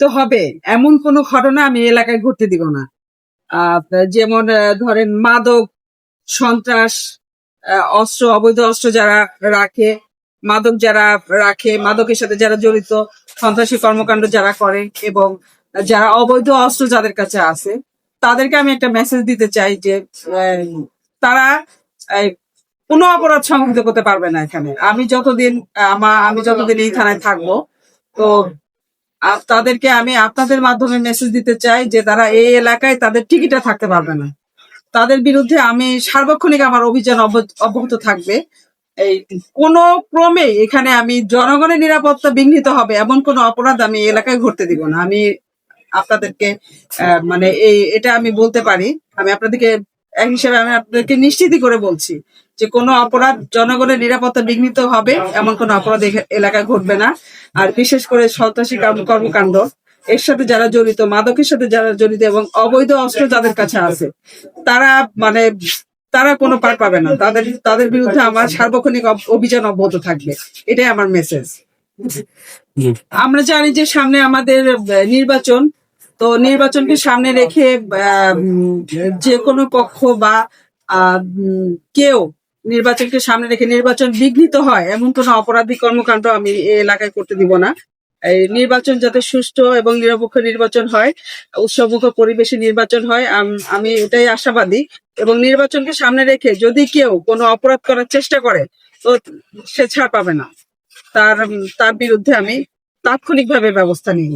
লিপ্ত হবে। এমন কোনো ঘটনা আমি এলাকায় ঘটতে দিব না। যেমন ধরেন মাদক, সন্ত্রাস অস্ত্র, অবৈধ অস্ত্র যারা রাখে, মাদক যারা রাখে, মাদকের সাথে যারা জড়িত, সন্ত্রাসী কর্মকাণ্ড যারা করে এবং যারা অবৈধ অস্ত্র যাদের কাছে আছে, তাদেরকে আমি একটা মেসেজ দিতে চাই যে তারা কোনো অপরাধ সংঘটিত করতে পারবে না এখানে। আমি যতদিন আমার আমি যতদিন এই থানায় থাকব, তো আপ- তাদেরকে আমি আপনাদের মাধ্যমে মেসেজ দিতে চাই যে তারা এই এলাকায় তাদের টিকিটে থাকতে পারবে না। তাদের বিরুদ্ধে আমি সার্বক্ষণিক আমার অভিযান অব্যাহত- থাকবে। এই কোন ক্রমে এখানে আমি জনগণের নিরাপত্তা বিঘ্নিত হবে এমন কোন অপরাধ আমি এলাকায় ঘটতে দিব না। আমি আপনাদেরকে মানে এই, এটা আমি বলতে পারি। আমি আপনাদেরকে হিসেবে আমি আপনাদেরকে নিশ্চিতই করে বলছি যে কোনো অপরাধ জনগণের নিরাপত্তা বিঘ্নিত হবে এমন কোনো অপরাধ এলাকায় ঘটবে না। আর বিশেষ করে সন্ত্রাসী কর্মকাণ্ড এর সাথে যারা জড়িত মাদকের সাথে যারা জড়িত এবং অবৈধ অস্ত্র যাদের কাছে আছে তারা মানে তারা কোনো পার পাবে না। তাদের তাদের বিরুদ্ধে আমার সার্বক্ষণিক অভিযান অব্যাহত থাকবে। এটাই আমার মেসেজ আমরা জানি যে সামনে আমাদের নির্বাচন তো নির্বাচনকে সামনে রেখে যে কোনো পক্ষ বা কেউ নির্বাচনকে সামনে রেখে নির্বাচন বিঘ্নিত হয়, এমন কোনো অপরাধী কর্মকাণ্ড আমি এই এলাকায় করতে দিব না। নির্বাচন যাতে সুষ্ঠু এবং নিরপেক্ষ নির্বাচন হয় উৎসবমুখ পরিবেশে নির্বাচন হয় আমি এটাই আশাবাদী। এবং নির্বাচনকে সামনে রেখে যদি কেউ কোনো অপরাধ করার চেষ্টা করে, তো সে ছাড় পাবে না। তার তার বিরুদ্ধে আমি তাৎক্ষণিকভাবে ব্যবস্থা নিই।